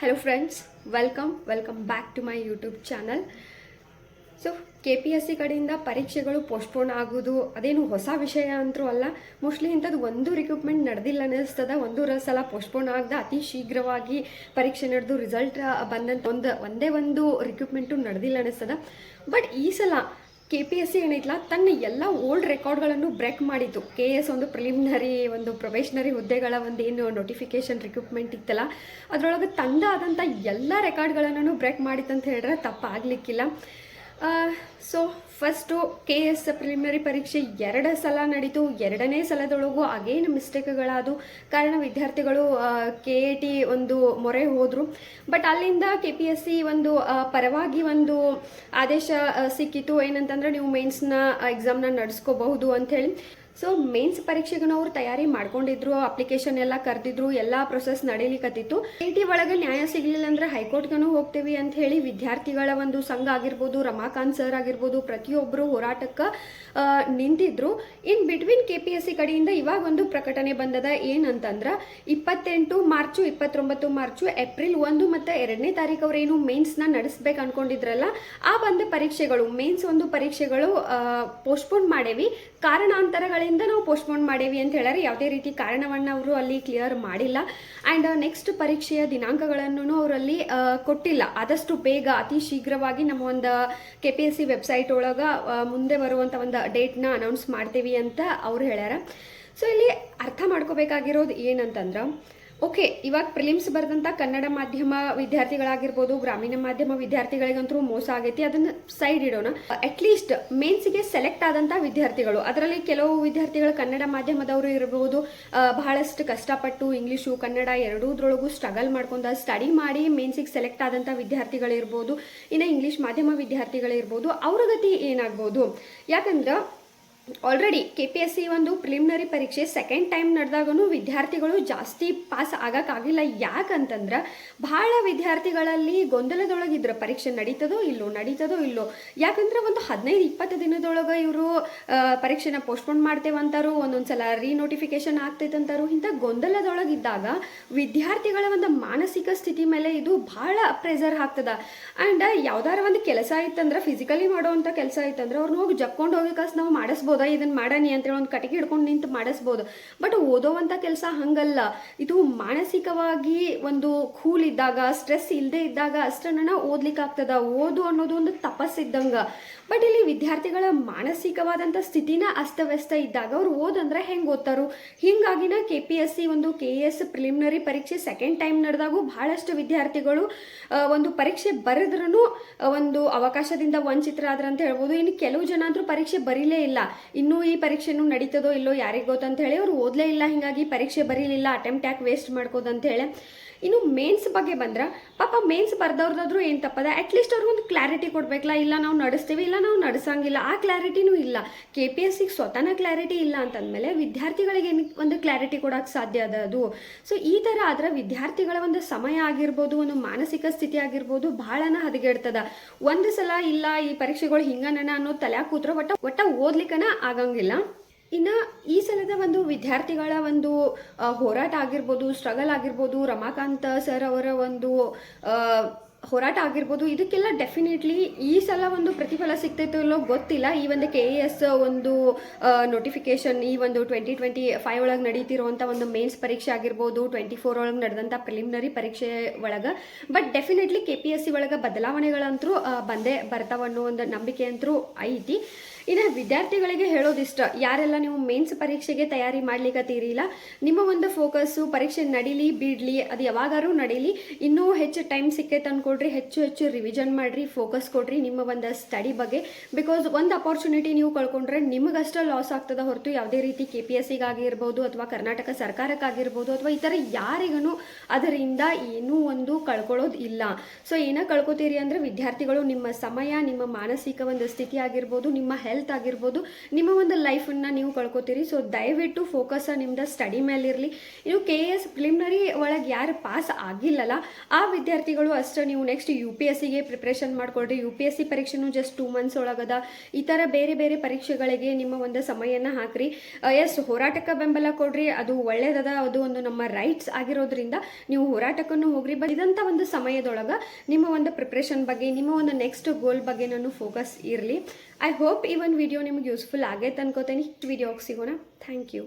Hello friends welcome welcome back to my YouTube channel so K P S C ಕಡೆಯಿಂದ ಪರೀಕ್ಷೆಗಳು postpone ಆಗೋದು ಅದೇನು ಹೊಸ ವಿಷಯ ಅಂತರೂ ಅಲ್ಲ ಮೋಸ್ಟ್ಲಿ ಇಂಥದ್ದು ಒಂದು ರಿಕ್ರೂಟ್ಮೆಂಟ್ ನಡೆದಿಲ್ಲ ಅನ್ನಿಸ್ತದ. ಒಂದು ಸಲ ಪೋಸ್ಟ್ಪೋನ್ ಆಗದ ಅತಿ ಶೀಘ್ರವಾಗಿ ಪರೀಕ್ಷೆ ನಡೆದು ರಿಸಲ್ಟ್ ಬಂದಂತ ಒಂದು, ಒಂದೇ ಒಂದು ರಿಕ್ರೂಟ್ಮೆಂಟು ನಡೆದಿಲ್ಲ ಅನ್ನಿಸ್ತದ. ಬಟ್ ಈ ಸಲ ಕೆ ಪಿ ಎಸ್ ಸಿ ಏನಿಲ್ಲ ತನ್ನ ಎಲ್ಲ ಓಲ್ಡ್ ರೆಕಾರ್ಡ್ಗಳನ್ನು ಬ್ರೇಕ್ ಮಾಡಿತ್ತು ಕೆ ಎಸ್ ಒಂದು ಪ್ರಿಲಿಮಿನರಿ ಒಂದು ಪ್ರೊಬೇಷನರಿ ಹುದ್ದೆಗಳ ಒಂದು ಏನು ನೋಟಿಫಿಕೇಶನ್ ರಿಕ್ರೂಟ್ಮೆಂಟ್ ಇತ್ತಲ್ಲ, ಅದರೊಳಗೆ ತಂದಾದಂಥ ಎಲ್ಲ ರೆಕಾರ್ಡ್ಗಳನ್ನು ಬ್ರೇಕ್ ಮಾಡಿತ್ತಂತ ಹೇಳಿದ್ರೆ ತಪ್ಪಾಗಲಿಕ್ಕಿಲ್ಲ. So first K S preliminary ಪರೀಕ್ಷೆ ಎರಡು ಸಲ ನಡೀತು. ಎರಡನೇ ಸಲದೊಳಗೂ ಅಗೇನ್ ಮಿಸ್ಟೇಕ್ಗಳಾದವು. ಕಾರಣ ವಿದ್ಯಾರ್ಥಿಗಳು ಕೆ ಎ ಟಿ ಒಂದು ಮೊರೆ ಹೋದರು. ಬಟ್ ಅಲ್ಲಿಂದ ಕೆ ಪಿ ಎಸ್ ಸಿ ಒಂದು ಪರವಾಗಿ ಒಂದು ಆದೇಶ ಸಿಕ್ಕಿತು. ಏನಂತಂದ್ರೆ, ನೀವು ಮೇನ್ಸ್ನ ಎಕ್ಸಾಮ್ನ ನಡೆಸ್ಕೋಬಹುದು ಅಂಥೇಳಿ. ಸೊ ಮೇನ್ಸ್ ಪರೀಕ್ಷೆಗೂ ಅವ್ರು ತಯಾರಿ ಮಾಡ್ಕೊಂಡಿದ್ರು ಅಪ್ಲಿಕೇಶನ್ ಎಲ್ಲ ಕರೆದಿದ್ರು, ಎಲ್ಲ ಪ್ರೊಸೆಸ್ ನಡೀಲಿಕ್ಕತ್ತಿತ್ತು ಐ ಟಿ ಒಳಗೆ ನ್ಯಾಯ ಸಿಗಲಿಲ್ಲ ಅಂದ್ರೆ ಹೈಕೋರ್ಟ್ಗೂ ಹೋಗ್ತೀವಿ ಅಂತ ಹೇಳಿ ವಿದ್ಯಾರ್ಥಿಗಳ ಒಂದು ಸಂಘ ಆಗಿರ್ಬೋದು, ರಮಾಕಾಂತ್ ಸರ್ ಆಗಿರ್ಬೋದು ಪ್ರತಿಯೊಬ್ಬರು ಹೋರಾಟಕ್ಕೆ ನಿಂತಿದ್ರು. In between K P S C ಕಡೆಯಿಂದ ಇವಾಗ ಒಂದು ಪ್ರಕಟಣೆ ಬಂದದ ಏನಂತಂದ್ರ, ಇಪ್ಪತ್ತೆಂಟು ಮಾರ್ಚು, ಇಪ್ಪತ್ತೊಂಬತ್ತು ಮಾರ್ಚು, ಏಪ್ರಿಲ್ ಒಂದು ಮತ್ತು ಎರಡನೇ ತಾರೀಕು ಅವರೇನು ಮೇನ್ಸ್ನ ನಡೆಸ್ಬೇಕು ಅನ್ಕೊಂಡಿದ್ರಲ್ಲ, ಆ ಒಂದು ಪರೀಕ್ಷೆಗಳು ಮೇನ್ಸ್ ಒಂದು ಪರೀಕ್ಷೆಗಳು ಪೋಸ್ಟ್ಪೋನ್ ಮಾಡೇವಿ. ಕಾರಣಾಂತರಗಳಿಂದ ನಾವು ಪೋಸ್ಟ್ಪೋನ್ ಮಾಡೇವಿ ಅಂತ ಹೇಳ್ಯಾರ. ಯಾವುದೇ ರೀತಿ ಕಾರಣವನ್ನು ಅವರು ಅಲ್ಲಿ ಕ್ಲಿಯರ್ ಮಾಡಿಲ್ಲ. ಆ್ಯಂಡ್ ನೆಕ್ಸ್ಟ್ ಪರೀಕ್ಷೆಯ ದಿನಾಂಕಗಳನ್ನು ಅವರಲ್ಲಿ ಕೊಟ್ಟಿಲ್ಲ. ಆದಷ್ಟು ಬೇಗ, ಅತಿ ಶೀಘ್ರವಾಗಿ ನಮ್ಮ ಒಂದು K P S C website ಒಳಗೆ ಮುಂದೆ ಬರುವಂಥ ಒಂದು ಡೇಟ್ನ ಅನೌನ್ಸ್ ಮಾಡ್ತೀವಿ ಅಂತ ಅವ್ರು ಹೇಳ್ಯಾರ. ಸೊ ಇಲ್ಲಿ ಅರ್ಥ ಮಾಡ್ಕೋಬೇಕಾಗಿರೋದು ಏನಂತಂದ್ರೆ ಓಕೆ, ಇವಾಗ ಪ್ರಿಲಿಮ್ಸ್ ಬರೆದಂಥ ಕನ್ನಡ ಮಾಧ್ಯಮ ವಿದ್ಯಾರ್ಥಿಗಳಾಗಿರ್ಬೋದು, ಗ್ರಾಮೀಣ ಮಾಧ್ಯಮ ವಿದ್ಯಾರ್ಥಿಗಳಿಗಂತೂ ಮೋಸ ಆಗೈತಿ, ಅದನ್ನ ಸೈಡ್ ಇಡೋಣ. ಅಟ್ಲೀಸ್ಟ್ ಮೇನ್ಸ್ಗೆ ಸೆಲೆಕ್ಟ್ ಆದಂಥ ವಿದ್ಯಾರ್ಥಿಗಳು, ಅದರಲ್ಲಿ ಕೆಲವು ವಿದ್ಯಾರ್ಥಿಗಳು ಕನ್ನಡ ಮಾಧ್ಯಮದವರು ಇರಬಹುದು ಬಹಳಷ್ಟು ಕಷ್ಟಪಟ್ಟು ಇಂಗ್ಲೀಷು, ಕನ್ನಡ ಎರಡೂದ್ರೊಳಗೂ ಸ್ಟ್ರಗಲ್ ಮಾಡ್ಕೊಂಡು ಸ್ಟಡಿ ಮಾಡಿ ಮೇನ್ಸಿಗೆ ಸೆಲೆಕ್ಟ್ ಆದಂಥ ವಿದ್ಯಾರ್ಥಿಗಳಿರ್ಬೋದು, ಇನ್ನು ಇಂಗ್ಲೀಷ್ ಮಾಧ್ಯಮ ವಿದ್ಯಾರ್ಥಿಗಳಿರ್ಬೋದು, ಅವ್ರ ಗತಿ ಏನಾಗ್ಬೋದು? ಯಾಕಂದ್ರೆ already K P S C ಒಂದು ಪ್ರಿಲಿಮಿನರಿ ಪರೀಕ್ಷೆ ಸೆಕೆಂಡ್ ಟೈಮ್ ನಡೆದಾಗೂ ವಿದ್ಯಾರ್ಥಿಗಳು ಜಾಸ್ತಿ ಪಾಸ್ ಆಗೋಕ್ಕಾಗಿಲ್ಲ. ಯಾಕಂತಂದ್ರೆ, ಭಾಳ ವಿದ್ಯಾರ್ಥಿಗಳಲ್ಲಿ ಗೊಂದಲದೊಳಗಿದ್ರು ಪರೀಕ್ಷೆ ನಡೀತದೋ ಇಲ್ಲೋ ನಡೀತದೋ ಇಲ್ಲೋ. ಯಾಕಂದ್ರೆ ಒಂದು ಹದಿನೈದು, ಇಪ್ಪತ್ತು ದಿನದೊಳಗೆ ಇವರು ಪರೀಕ್ಷೆನ ಪೋಸ್ಟ್ಪೋನ್ ಮಾಡ್ತೇವಂತಾರು, ಒಂದೊಂದ್ಸಲ ರೀನೋಟಿಫಿಕೇಶನ್ ಆಗ್ತೈತಂತಾರು ಇಂಥ ಗೊಂದಲದೊಳಗಿದ್ದಾಗ ವಿದ್ಯಾರ್ಥಿಗಳ ಒಂದು ಮಾನಸಿಕ ಸ್ಥಿತಿ ಮೇಲೆ ಇದು ಭಾಳ ಪ್ರೆಸರ್ ಆಗ್ತದ ಆ್ಯಂಡ್ ಯಾವ್ದಾರ ಒಂದು ಕೆಲಸ ಇತ್ತಂದ್ರೆ ಫಿಸಿಕಲಿ ಮಾಡೋವಂಥ ಕೆಲಸ ಇತ್ತಂದ್ರೆ ಅವ್ರನ್ನ ಹೋಗಿ ಜಪ್ಕೊಂಡು ಹೋಗಿ ನಾವು ಮಾಡಿಸ್ಬೋದಾ. ಇದನ್ನ ಮಾಡನಿ ಅಂತೇಳಿ ಒಂದು ಕಟ್ಟಿಗೆ ಹಿಡ್ಕೊಂಡು ನಿಂತು ಮಾಡಿಸ್ಬೋದು. ಬಟ್ ಓದೋವಂಥ ಕೆಲಸ ಹಂಗಲ್ಲ. ಇದು ಮಾನಸಿಕವಾಗಿ ಒಂದು ಕೂಲ್ ಇದ್ದಾಗ ಸ್ಟ್ರೆಸ್ ಇಲ್ಲದೆ ಇದ್ದಾಗ ಅಷ್ಟನ್ನ ಓದ್ಲಿಕ್ಕೆ ಆಗ್ತದ. ಓದು ಅನ್ನೋದು ಒಂದು ತಪಸ್ಸಿದ್ದಂಗೆ. ಬಟ್ ಇಲ್ಲಿ ವಿದ್ಯಾರ್ಥಿಗಳ ಮಾನಸಿಕವಾದಂಥ ಸ್ಥಿತಿನ ಅಸ್ತವ್ಯಸ್ತ ಇದ್ದಾಗ ಅವ್ರು ಓದಂದ್ರೆ ಹೆಂಗೆ ಓದ್ತಾರು? ಹಿಂಗಾಗಿನ ಕೆ ಪಿ ಎಸ್ ಸಿ ಒಂದು ಕೆ ಎಸ್ ಪ್ರಿಲಿಮಿನರಿ ಪರೀಕ್ಷೆ ಸೆಕೆಂಡ್ ಟೈಮ್ ನಡೆದಾಗೂ ಬಹಳಷ್ಟು ವಿದ್ಯಾರ್ಥಿಗಳು ಒಂದು ಪರೀಕ್ಷೆ ಬರೆದ್ರೂ ಒಂದು ಅವಕಾಶದಿಂದ ವಂಚಿತರಾದ್ರಂತ ಹೇಳ್ಬೋದು. ಇನ್ನು ಕೆಲವು ಜನ ಅಂದರೂ ಪರೀಕ್ಷೆ ಬರೀಲೇ ಇಲ್ಲ. ಇನ್ನೂ ಈ ಪರೀಕ್ಷೆನೂ ನಡೀತದೋ ಇಲ್ಲೋ ಯಾರಿಗೆ ಗೊತ್ತಂತ ಹೇಳಿ ಅವ್ರು ಓದಲೇ ಇಲ್ಲ, ಹಿಂಗಾಗಿ ಪರೀಕ್ಷೆ ಬರೀಲಿಲ್ಲ ಅಟೆಂಪ್ಟ್ ಯಾಕೆ ವೇಸ್ಟ್ ಮಾಡ್ಕೋದಂತ ಹೇಳಿ ಇನ್ನು ಮೇನ್ಸ್ ಬಗ್ಗೆ ಬಂದ್ರೆ, ಪಾಪ ಮೇನ್ಸ್ ಬರ್ದವ್ರದಾದ್ರೂ ಏನು ತಪ್ಪದ? ಅಟ್ಲೀಸ್ಟ್ ಅವ್ರಿಗೊಂದು ಕ್ಲಾರಿಟಿ ಕೊಡ್ಬೇಕಲ್ಲ ಇಲ್ಲ ನಾವು ನಡೆಸ್ತೀವಿ, ಇಲ್ಲ ನಾವು ನಡೆಸಂಗಿಲ್ಲ. ಆ ಕ್ಲಾರಿಟಿನೂ ಇಲ್ಲ. ಕೆ ಪಿ ಎಸ್ ಸಿಗೆ ಸ್ವತಃ ಕ್ಲಾರಿಟಿ ಇಲ್ಲ ಅಂತಂದಮೇಲೆ ವಿದ್ಯಾರ್ಥಿಗಳಿಗೆ ಒಂದು ಕ್ಲಾರಿಟಿ ಕೊಡೋಕ್ಕೆ ಸಾಧ್ಯ ಅದ ಅದು? ಸೊ ಈ ಥರ ಆದರೆ ವಿದ್ಯಾರ್ಥಿಗಳ ಒಂದು ಸಮಯ ಆಗಿರ್ಬೋದು, ಒಂದು ಮಾನಸಿಕ ಸ್ಥಿತಿ ಆಗಿರ್ಬೋದು ಭಾಳನ ಹದಗೆಡ್ತದ. ಒಂದು ಸಲ ಇಲ್ಲ, ಈ ಪರೀಕ್ಷೆಗಳು ಹಿಂಗನ ಅನ್ನೋ ತಲೆ ಕೂತ್ರೆ, ಒಟ್ಟ ಒಟ್ಟ ಓದ್ಲಿಕ್ಕನ ಆಗಂಗಿಲ್ಲ. ಇನ್ನು ಈ ಸಲದ ಒಂದು ವಿದ್ಯಾರ್ಥಿಗಳ ಒಂದು ಹೋರಾಟ ಆಗಿರ್ಬೋದು ಸ್ಟ್ರಗಲ್ ಆಗಿರ್ಬೋದು, ರಮಾಕಾಂತ ಸರ್ ಅವರ ಒಂದು ಹೋರಾಟ ಆಗಿರ್ಬೋದು, ಇದಕ್ಕೆಲ್ಲ ಡೆಫಿನೆಟ್ಲಿ ಈ ಸಲ ಒಂದು ಪ್ರತಿಫಲ ಸಿಗ್ತೈತೋ ಇಲ್ಲೋ ಗೊತ್ತಿಲ್ಲ. ಈ ಒಂದು ಕೆ ಎ ಎಸ್ ಒಂದು ನೋಟಿಫಿಕೇಶನ್ ಈ ಒಂದು ಟ್ವೆಂಟಿ ಟ್ವೆಂಟಿ ಫೈವ್ ಒಳಗೆ ನಡೀತಿರುವಂಥ ಒಂದು ಮೇನ್ಸ್ ಪರೀಕ್ಷೆ ಆಗಿರ್ಬೋದು ಟ್ವೆಂಟಿ ಫೋರ್ ಒಳಗೆ ನಡೆದಂಥ ಪ್ರಿಲಿಮಿನರಿ ಪರೀಕ್ಷೆ ಒಳಗೆ. But definitely K P S C ಒಳಗೆ ಬದಲಾವಣೆಗಳಂತರೂ ಬಂದೇ ಬರ್ತಾವ ಅನ್ನೋ ಒಂದು ನಂಬಿಕೆ ಅಂತರೂ ಐತಿ. ಇನ್ನು ವಿದ್ಯಾರ್ಥಿಗಳಿಗೆ ಹೇಳೋದಿಷ್ಟ, ಯಾರೆಲ್ಲ ನೀವು ಮೇನ್ಸ್ ಪರೀಕ್ಷೆಗೆ ತಯಾರಿ ಮಾಡ್ಲಿಕ್ಕತ್ತೀರಿಲ್ಲ ನಿಮ್ಮ ಒಂದು ಫೋಕಸ್ಸು ಪರೀಕ್ಷೆ ನಡೀಲಿ, ಬಿಡಲಿ, ಅದು ಯಾವಾಗಾರು ನಡೀಲಿ, ಇನ್ನೂ ಹೆಚ್ಚು ಟೈಮ್ ಸಿಕ್ಕೆ ತಂದುಕೊಡ್ರಿ ಹೆಚ್ಚು ಹೆಚ್ಚು ರಿವಿಷನ್ ಮಾಡ್ರಿ ಫೋಕಸ್ ಕೊಡ್ರಿ ನಿಮ್ಮ ಒಂದು ಸ್ಟಡಿ ಬಗ್ಗೆ ಬಿಕಾಸ್ ಒಂದು ಅಪಾರ್ಚುನಿಟಿ ನೀವು ಕಳ್ಕೊಂಡ್ರೆ ನಿಮಗಷ್ಟೇ ಲಾಸ್ ಆಗ್ತದ ಹೊರತು ಯಾವುದೇ ರೀತಿ ಕೆ ಪಿ ಎಸ್ ಸಿಗಾಗಿರ್ಬೋದು ಅಥವಾ ಕರ್ನಾಟಕ ಸರ್ಕಾರಕ್ಕಾಗಿರ್ಬೋದು ಅಥವಾ ಈ ಥರ ಯಾರಿಗೂ ಅದರಿಂದ ಏನೂ ಒಂದು ಕಳ್ಕೊಳ್ಳೋದು ಇಲ್ಲ. ಸೊ ಏನೋ ಕಳ್ಕೊತೀರಿ ಅಂದರೆ ವಿದ್ಯಾರ್ಥಿಗಳು ನಿಮ್ಮ ಸಮಯ, ನಿಮ್ಮ ಮಾನಸಿಕ ಒಂದು ಸ್ಥಿತಿ ಆಗಿರ್ಬೋದು, ನಿಮ್ಮ ಹೆಲ್ತ್ ಹೆಲ್ತ್ ಆಗಿರ್ಬೋದು, ನಿಮ್ಮ ಒಂದು ಲೈಫನ್ನ ನೀವು ಕಳ್ಕೊತೀರಿ. ಸೊ ದಯವಿಟ್ಟು ಫೋಕಸ್ ನಿಮ್ದು ಸ್ಟಡಿ ಮೇಲಿರಲಿ ನೀವು ಕೆ ಎಸ್ ಪ್ರಿಲಿಮಿನರಿ ಒಳಗೆ ಯಾರು ಪಾಸ್ ಆಗಿಲ್ಲಲ್ಲ, ಆ ವಿದ್ಯಾರ್ಥಿಗಳು ಅಷ್ಟೇ ನೀವು ನೆಕ್ಸ್ಟ್ ಯು ಪಿ ಎಸ್ ಸಿಗೆ ಪ್ರಿಪ್ರೇಷನ್ ಮಾಡ್ಕೊಳ್ರಿ. ಯು ಪಿ ಎಸ್ ಸಿ ಪರೀಕ್ಷೆನೂ ಜಸ್ಟ್ ಟೂ ಮಂತ್ಸ್ ಒಳಗದ. ಈ ಥರ ಬೇರೆ ಬೇರೆ ಪರೀಕ್ಷೆಗಳಿಗೆ ನಿಮ್ಮ ಒಂದು ಸಮಯನ ಹಾಕ್ರಿ. ಎಸ್ ಹೋರಾಟಕ್ಕೆ ಬೆಂಬಲ ಕೊಡ್ರಿ. ಅದು ಒಳ್ಳೇದದ. ಅದು ಒಂದು ನಮ್ಮ ರೈಟ್ಸ್ ಆಗಿರೋದ್ರಿಂದ ನೀವು ಹೋರಾಟಕ್ಕನ್ನು ಹೋಗ್ರಿ. ಬಟ್ ಇದಂಥ ಒಂದು ಸಮಯದೊಳಗೆ ನಿಮ್ಮ ಒಂದು ಪ್ರಿಪ್ರೇಷನ್ ಬಗ್ಗೆ, ನಿಮ್ಮ ಒಂದು ನೆಕ್ಸ್ಟ್ ಗೋಲ್ ಬಗ್ಗೆ ನಾನು ಫೋಕಸ್ ಇರಲಿ. ಐ ಹೋಪ್ ಈ ಒಂದು ವಿಡಿಯೋ ನಿಮ್ಗೆ ಯೂಸ್ಫುಲ್ ಆಗೈತೆ ಅನ್ಕೋತೇನೆ. ವಿಡಿಯೋಗೆ ಸಿಗೋಣ. Thank you